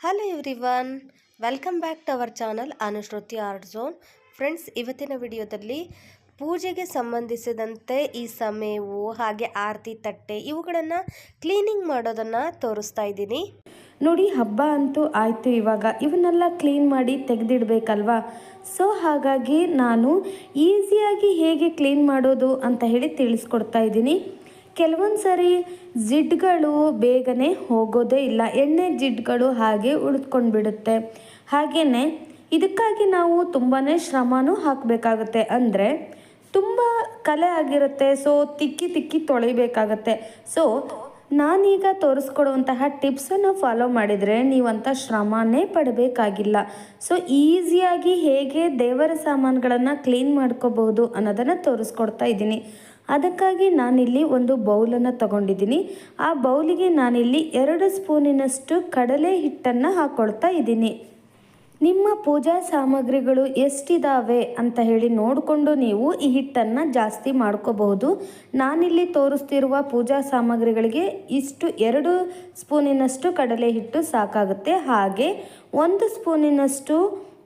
Hello everyone welcome back to our channel Anushruti art zone friends ಇವತ್ತಿನ ವಿಡಿಯೋದಲ್ಲಿ ಪೂಜೆಗೆ ಸಂಬಂಧಿಸಿದಂತೆ ಈ ಸಮೇವು ಹಾಗೆ ಆರತಿ, ತಟ್ಟೆ ಇವುಗಳನ್ನು ಕ್ಲೀನಿಂಗ್ ಮಾಡೋದನ್ನು ತೋರಿಸ್ತಾ ಇದ್ದೀನಿ. ನೋಡಿ, ಹಬ್ಬ ಅಂತೂ ಆಯಿತು ಇವಾಗ. ಇವನ್ನೆಲ್ಲ ಕ್ಲೀನ್ ಮಾಡಿ ತೆಗೆದಿಡಬೇಕಲ್ವಾ? ಸೊ ಹಾಗಾಗಿ ನಾನು ಈಸಿಯಾಗಿ ಹೇಗೆ ಕ್ಲೀನ್ ಮಾಡೋದು ಅಂತ ಹೇಳಿ ತಿಳಿಸ್ಕೊಡ್ತಾ ಇದ್ದೀನಿ. ಕೆಲವೊಂದು ಸರಿ ಜಿಡ್ಗಳು ಬೇಗನೆ ಹೋಗೋದೇ ಇಲ್ಲ. ಎಣ್ಣೆ ಜಿಡ್ಗಳು ಹಾಗೆ ಉಳಿದ್ಕೊಂಡು ಬಿಡುತ್ತೆ ಹಾಗೆಯೇ ಇದಕ್ಕಾಗಿ ನಾವು ತುಂಬಾ ಶ್ರಮನೂ ಹಾಕಬೇಕಾಗುತ್ತೆ. ಅಂದರೆ ತುಂಬ ಕಲೆ ಆಗಿರುತ್ತೆ. ಸೊ ತಿಕ್ಕಿ ತಿಕ್ಕಿ ತೊಳಿಬೇಕಾಗತ್ತೆ. ಸೊ ನಾನೀಗ ತೋರಿಸ್ಕೊಡುವಂತಹ ಟಿಪ್ಸನ್ನು ಫಾಲೋ ಮಾಡಿದರೆ ನೀವಂಥ ಶ್ರಮನೇ ಪಡಬೇಕಾಗಿಲ್ಲ. ಸೊ ಈಸಿಯಾಗಿ ಹೇಗೆ ದೇವರ ಸಾಮಾನುಗಳನ್ನು ಕ್ಲೀನ್ ಮಾಡ್ಕೋಬಹುದು ಅನ್ನೋದನ್ನು ತೋರಿಸ್ಕೊಡ್ತಾ ಇದ್ದೀನಿ. ಅದಕ್ಕಾಗಿ ನಾನಿಲ್ಲಿ ಒಂದು ಬೌಲನ್ನು ತಗೊಂಡಿದ್ದೀನಿ. ಆ ಬೌಲಿಗೆ ನಾನಿಲ್ಲಿ ಎರಡು ಸ್ಪೂನಿನಷ್ಟು ಕಡಲೆ ಹಿಟ್ಟನ್ನು ಹಾಕ್ಕೊಳ್ತಾ ಇದ್ದೀನಿ. ನಿಮ್ಮ ಪೂಜಾ ಸಾಮಗ್ರಿಗಳು ಎಷ್ಟಿದಾವೆ ಅಂತ ಹೇಳಿ ನೋಡಿಕೊಂಡು ನೀವು ಈ ಹಿಟ್ಟನ್ನು ಜಾಸ್ತಿ ಮಾಡ್ಕೋಬಹುದು. ನಾನಿಲ್ಲಿ ತೋರಿಸ್ತಿರುವ ಪೂಜಾ ಸಾಮಗ್ರಿಗಳಿಗೆ ಇಷ್ಟು ಎರಡು ಸ್ಪೂನಿನಷ್ಟು ಕಡಲೆ ಹಿಟ್ಟು ಸಾಕಾಗುತ್ತೆ. ಹಾಗೆ ಒಂದು ಸ್ಪೂನಿನಷ್ಟು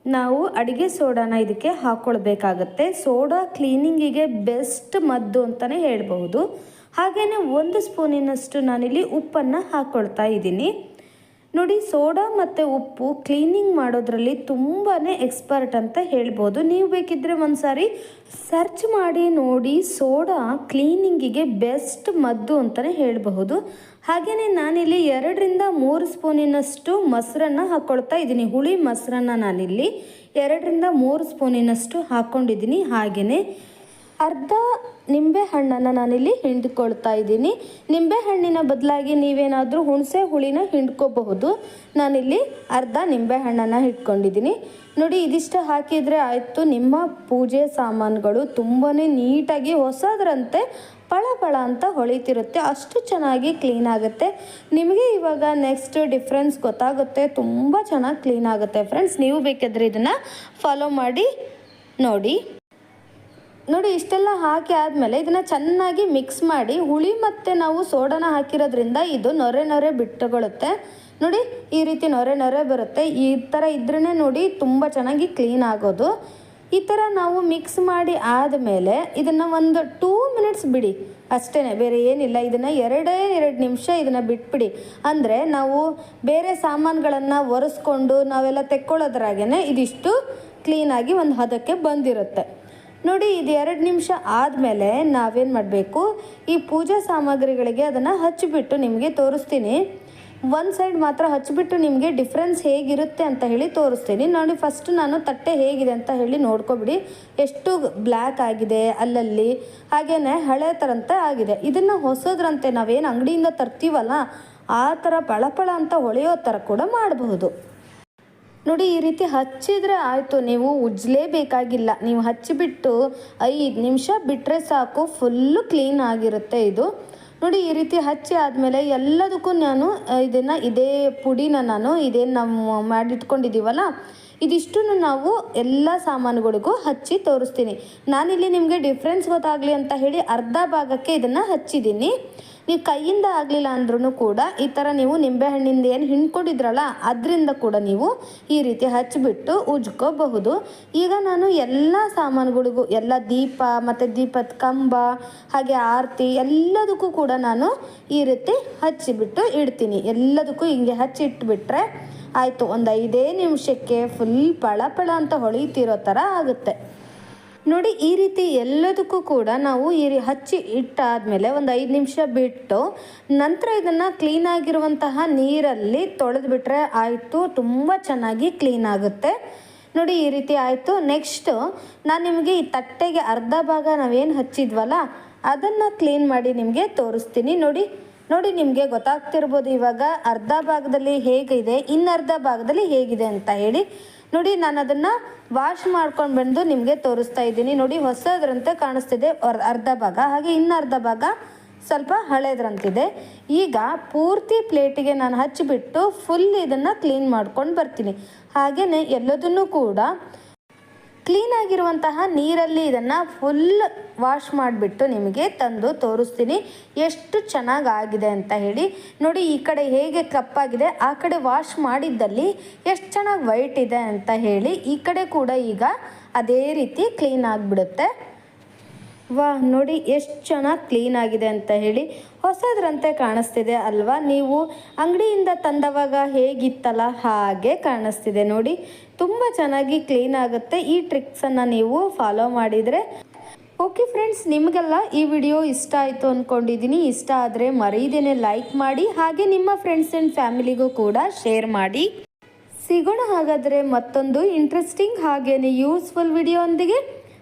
ನಾವು ಅಡುಗೆ ಸೋಡಾನ ಇದಕ್ಕೆ ಹಾಕ್ಕೊಳ್ಬೇಕಾಗತ್ತೆ ಸೋಡಾ ಕ್ಲೀನಿಂಗಿಗೆ ಬೆಸ್ಟ್ ಮದ್ದು ಅಂತಲೇ ಹೇಳ್ಬಹುದು. ಹಾಗೆಯೇ ಒಂದು ಸ್ಪೂನಿನಷ್ಟು ನಾನಿಲ್ಲಿ ಉಪ್ಪನ್ನು ಹಾಕ್ಕೊಳ್ತಾ ಇದ್ದೀನಿ. ನೋಡಿ, ಸೋಡಾ ಮತ್ತು ಉಪ್ಪು ಕ್ಲೀನಿಂಗ್ ಮಾಡೋದ್ರಲ್ಲಿ ತುಂಬಾ ಎಕ್ಸ್ಪರ್ಟ್ ಅಂತ ಹೇಳ್ಬೋದು ನೀವು ಬೇಕಿದ್ದರೆ ಒಂದು ಸಾರಿ ಸರ್ಚ್ ಮಾಡಿ ನೋಡಿ, ಸೋಡಾ ಕ್ಲೀನಿಂಗಿಗೆ ಬೆಸ್ಟ್ ಮದ್ದು ಅಂತಲೇ ಹೇಳಬಹುದು. ಹಾಗೆಯೇ ನಾನಿಲ್ಲಿ ಎರಡರಿಂದ ಮೂರು ಸ್ಪೂನಿನಷ್ಟು ಮೊಸರನ್ನು ಹಾಕ್ಕೊಳ್ತಾ ಇದ್ದೀನಿ. ಹುಳಿ ಮೊಸರನ್ನು ನಾನಿಲ್ಲಿ ಎರಡರಿಂದ ಮೂರು ಸ್ಪೂನಿನಷ್ಟು ಹಾಕ್ಕೊಂಡಿದ್ದೀನಿ ಹಾಗೆಯೇ ಅರ್ಧ ನಿಂಬೆ ಹಣ್ಣನ್ನು ನಾನಿಲ್ಲಿ ಹಿಂಡ್ಕೊಳ್ತಾ ಇದ್ದೀನಿ. ನಿಂಬೆ ಹಣ್ಣಿನ ಬದಲಾಗಿ ನೀವೇನಾದರೂ ಹುಣಸೆ ಹುಳಿನ ಹಿಂಡ್ಕೋಬಹುದು. ನಾನಿಲ್ಲಿ ಅರ್ಧ ನಿಂಬೆ ಹಣ್ಣನ್ನು ಇಟ್ಕೊಂಡಿದ್ದೀನಿ ನೋಡಿ, ಇದಿಷ್ಟು ಹಾಕಿದರೆ ಆಯಿತು. ನಿಮ್ಮ ಪೂಜೆ ಸಾಮಾನುಗಳು ತುಂಬಾ ನೀಟಾಗಿ ಹೊಸದ್ರಂತೆ ಪಳ ಪಳ ಅಂತ ಹೊಳಿತಿರುತ್ತೆ. ಅಷ್ಟು ಚೆನ್ನಾಗಿ ಕ್ಲೀನ್ ಆಗುತ್ತೆ. ನಿಮಗೆ ಇವಾಗ ನೆಕ್ಸ್ಟ್ ಡಿಫ್ರೆನ್ಸ್ ಗೊತ್ತಾಗುತ್ತೆ. ತುಂಬ ಚೆನ್ನಾಗಿ ಕ್ಲೀನ್ ಆಗುತ್ತೆ. ಫ್ರೆಂಡ್ಸ್, ನೀವು ಬೇಕಾದರೆ ಇದನ್ನು ಫಾಲೋ ಮಾಡಿ, ನೋಡಿ. ನೋಡಿ, ಇಷ್ಟೆಲ್ಲ ಹಾಕಿ ಆದಮೇಲೆ ಇದನ್ನು ಚೆನ್ನಾಗಿ ಮಿಕ್ಸ್ ಮಾಡಿ, ಹುಳಿ ಮತ್ತು ನಾವು ಸೋಡಾನ ಹಾಕಿರೋದ್ರಿಂದ ಇದು ನೊರೆ ನೊರೆ ಬಿಟ್ಟುಕೊಳ್ಳುತ್ತೆ. ನೋಡಿ, ಈ ರೀತಿ ನೊರೆ ನೊರೆ ಬರುತ್ತೆ. ಈ ಥರ ಇದ್ರೇ ನೋಡಿ ತುಂಬ ಚೆನ್ನಾಗಿ ಕ್ಲೀನ್ ಆಗೋದು. ಈ ಥರ ನಾವು ಮಿಕ್ಸ್ ಮಾಡಿ ಆದಮೇಲೆ ಇದನ್ನು ಒಂದು ಟೂ ಮಿನಿಟ್ಸ್ ಬಿಡಿ. ಅಷ್ಟೇ ಬೇರೆ ಏನಿಲ್ಲ. ಇದನ್ನು ಎರಡೇ ಎರಡು ನಿಮಿಷ ಇದನ್ನು ಬಿಟ್ಬಿಡಿ. ಅಂದರೆ ನಾವು ಬೇರೆ ಸಾಮಾನುಗಳನ್ನು ಒರೆಸ್ಕೊಂಡು ನಾವೆಲ್ಲ ತೆಕ್ಕೊಳ್ಳೋದ್ರಾಗೇ ಇದಿಷ್ಟು ಕ್ಲೀನಾಗಿ ಒಂದು ಹದಕ್ಕೆ ಬಂದಿರುತ್ತೆ. ನೋಡಿ, ಇದು ಎರಡು ನಿಮಿಷ ಆದಮೇಲೆ ನಾವೇನು ಮಾಡಬೇಕು? ಈ ಪೂಜಾ ಸಾಮಗ್ರಿಗಳಿಗೆ ಅದನ್ನು ಹಚ್ಚಿಬಿಟ್ಟು ನಿಮಗೆ ತೋರಿಸ್ತೀನಿ. ಒಂದು ಸೈಡ್ ಮಾತ್ರ ಹಚ್ಚಿಬಿಟ್ಟು ನಿಮಗೆ ಡಿಫ್ರೆನ್ಸ್ ಹೇಗಿರುತ್ತೆ ಅಂತ ಹೇಳಿ ತೋರಿಸ್ತೀನಿ. ನೋಡಿ ಫಸ್ಟ್ ನಾನು ತಟ್ಟೆ ಹೇಗಿದೆ ಅಂತ ಹೇಳಿ ನೋಡ್ಕೊಬಿಡಿ. ಎಷ್ಟು ಬ್ಲ್ಯಾಕ್ ಆಗಿದೆ, ಅಲ್ಲಲ್ಲಿ. ಹಾಗೆಯೇ ಹಳೆ ಥರಂತೆ ಆಗಿದೆ. ಇದನ್ನು ಹೊಸದ್ರಂತೆ ನಾವೇನು ಅಂಗಡಿಯಿಂದ ತರ್ತೀವಲ್ಲ, ಆ ಥರ ಪಳಪಳ ಅಂತ ಹೊಳೆಯೋ ಥರ ಕೂಡ ಮಾಡಬಹುದು. ನೋಡಿ, ಈ ರೀತಿ ಹಚ್ಚಿದರೆ ಆಯಿತು. ನೀವು ಉಜ್ಲೇಬೇಕಾಗಿಲ್ಲ. ನೀವು ಹಚ್ಚಿಬಿಟ್ಟು ಐದು ನಿಮಿಷ ಬಿಟ್ಟರೆ ಸಾಕು. ಫುಲ್ಲು ಕ್ಲೀನ್ ಆಗಿರುತ್ತೆ ಇದು. ನೋಡಿ, ಈ ರೀತಿ ಹಚ್ಚಿ ಆದಮೇಲೆ ಎಲ್ಲದಕ್ಕೂ ನಾನು ಇದನ್ನು, ಇದೇ ಪುಡಿನ ನಾನು ಇದೇನು ನಾವು ಮಾಡಿಟ್ಕೊಂಡಿದ್ದೀವಲ್ಲ ಇದಿಷ್ಟು ನಾವು ಎಲ್ಲ ಸಾಮಾನುಗಳಿಗೂ ಹಚ್ಚಿ ತೋರಿಸ್ತೀನಿ. ನಾನಿಲ್ಲಿ ನಿಮಗೆ ಡಿಫ್ರೆನ್ಸ್ ಗೊತ್ತಾಗಲಿ ಅಂತ ಹೇಳಿ ಅರ್ಧ ಭಾಗಕ್ಕೆ ಇದನ್ನು ಹಚ್ಚಿದ್ದೀನಿ. ನೀವು ಕೈಯಿಂದ ಆಗಲಿಲ್ಲ ಅಂದ್ರೂ ಕೂಡ ಈ ಥರ ನೀವು ನಿಂಬೆಹಣ್ಣಿಂದ ಏನು ಹಿಂಡ್ಕೊಂಡಿದ್ರಲ್ಲ, ಅದರಿಂದ ಕೂಡ ನೀವು ಈ ರೀತಿ ಹಚ್ಚಿಬಿಟ್ಟು ಉಜ್ಕೋಬಹುದು. ಈಗ ನಾನು ಎಲ್ಲ ಸಾಮಾನುಗಳಿಗೂ, ಎಲ್ಲ ದೀಪ, ಮತ್ತು ದೀಪದ ಕಂಬ, ಹಾಗೆ ಆರತಿ ಎಲ್ಲದಕ್ಕೂ ಕೂಡ ನಾನು ಈ ರೀತಿ ಹಚ್ಚಿಬಿಟ್ಟು ಇಡ್ತೀನಿ. ಎಲ್ಲದಕ್ಕೂ ಹಿಂಗೆ ಹಚ್ಚಿಟ್ಬಿಟ್ರೆ ಆಯಿತು, ಒಂದು ಐದೇ ನಿಮಿಷಕ್ಕೆ ಫುಲ್ ಪಳ ಪಳ ಅಂತ ಹೊಳಿತಿರೋ ಥರ ಆಗುತ್ತೆ. ನೋಡಿ, ಈ ರೀತಿ ಎಲ್ಲದಕ್ಕೂ ಕೂಡ ನಾವು ಈ ಹಚ್ಚಿ ಇಟ್ಟಾದಮೇಲೆ ಒಂದು ಐದು ನಿಮಿಷ ಬಿಟ್ಟು ನಂತರ ಇದನ್ನು ಕ್ಲೀನಾಗಿರುವಂತಹ ನೀರಲ್ಲಿ ತೊಳೆದು ಬಿಟ್ಟರೆ ಆಯಿತು, ತುಂಬ ಚೆನ್ನಾಗಿ ಕ್ಲೀನ್ ಆಗುತ್ತೆ. ನೋಡಿ, ಈ ರೀತಿ ಆಯಿತು. ನೆಕ್ಸ್ಟು ನಾನು ನಿಮಗೆ ಈ ತಟ್ಟೆಗೆ ಅರ್ಧ ಭಾಗ ನಾವೇನು ಹಚ್ಚಿದ್ವಲ್ಲ, ಅದನ್ನು ಕ್ಲೀನ್ ಮಾಡಿ ನಿಮಗೆ ತೋರಿಸ್ತೀನಿ. ನೋಡಿ ನೋಡಿ ನಿಮಗೆ ಗೊತ್ತಾಗ್ತಿರ್ಬೋದು ಇವಾಗ ಅರ್ಧ ಭಾಗದಲ್ಲಿ ಹೇಗಿದೆ, ಇನ್ನರ್ಧ ಭಾಗದಲ್ಲಿ ಹೇಗಿದೆ ಅಂತ ಹೇಳಿ. ನೋಡಿ, ನಾನು ಅದನ್ನು ವಾಶ್ ಮಾಡ್ಕೊಂಡು ಬಂದು ನಿಮಗೆ ತೋರಿಸ್ತಾ ಇದ್ದೀನಿ. ನೋಡಿ, ಹೊಸದ್ರಂತೆ ಕಾಣಿಸ್ತಿದೆ. ಅರ್ಧ ಭಾಗ. ಹಾಗೆ ಇನ್ನು ಅರ್ಧ ಭಾಗ ಸ್ವಲ್ಪ ಹಳೇದ್ರಂತಿದೆ. ಈಗ ಪೂರ್ತಿ ಪ್ಲೇಟಿಗೆ ನಾನು ಹಚ್ಚಿಬಿಟ್ಟು ಫುಲ್ ಇದನ್ನು ಕ್ಲೀನ್ ಮಾಡ್ಕೊಂಡು ಬರ್ತೀನಿ. ಹಾಗೆಯೇ ಎಲ್ಲದನ್ನು ಕೂಡ ಕ್ಲೀನಾಗಿರುವಂತಹ ನೀರಲ್ಲಿ ಇದನ್ನು ಫುಲ್ ವಾಶ್ ಮಾಡಿಬಿಟ್ಟು ನಿಮಗೆ ತಂದು ತೋರಿಸ್ತೀನಿ. ಎಷ್ಟು ಚೆನ್ನಾಗಿ ಆಗಿದೆ ಅಂತ ಹೇಳಿ. ನೋಡಿ, ಈ ಕಡೆ ಹೇಗೆ ಕಪ್ಪಾಗಿದೆ, ಆ ಕಡೆ ವಾಶ್ ಮಾಡಿದ್ದಲ್ಲಿ ಎಷ್ಟು ಚೆನ್ನಾಗಿ ವೈಟ್ ಇದೆ ಅಂತ ಹೇಳಿ, ಈ ಕಡೆ ಕೂಡ ಈಗ ಅದೇ ರೀತಿ ಕ್ಲೀನ್ ಆಗಿಬಿಡುತ್ತೆ. ವಾ, ನೋಡಿ, ಎಷ್ಟು ಚೆನ್ನಾಗಿ ಕ್ಲೀನ್ ಆಗಿದೆ ಅಂತ ಹೇಳಿ ಹೊಸದ್ರಂತೆ ಕಾಣಿಸ್ತಿದೆ ಅಲ್ವಾ? ನೀವು ಅಂಗಡಿಯಿಂದ ತಂದವಾಗ ಹೇಗಿತ್ತಲ್ಲ ಹಾಗೆ ಕಾಣಿಸ್ತಿದೆ ನೋಡಿ. ತುಂಬ ಚೆನ್ನಾಗಿ ಕ್ಲೀನ್ ಆಗುತ್ತೆ. ಈ ಟ್ರಿಕ್ಸನ್ನು ನೀವು ಫಾಲೋ ಮಾಡಿದರೆ ಓಕೆ ಫ್ರೆಂಡ್ಸ್ ನಿಮಗೆಲ್ಲ ಈ ವಿಡಿಯೋ ಇಷ್ಟ ಆಯಿತು ಅಂದ್ಕೊಂಡಿದ್ದೀನಿ ಇಷ್ಟ ಆದರೆ ಮರೀದೇನೆ ಲೈಕ್ ಮಾಡಿ, ಹಾಗೆ ನಿಮ್ಮ ಫ್ರೆಂಡ್ಸ್ ಆ್ಯಂಡ್ ಫ್ಯಾಮಿಲಿಗೂ ಕೂಡ ಶೇರ್ ಮಾಡಿ. ಸಿಗೋಣ ಹಾಗಾದರೆ ಮತ್ತೊಂದು ಇಂಟ್ರೆಸ್ಟಿಂಗ್ ಹಾಗೇನೆ ಯೂಸ್ಫುಲ್ ವಿಡಿಯೋ ಒಂದಿಗೆ.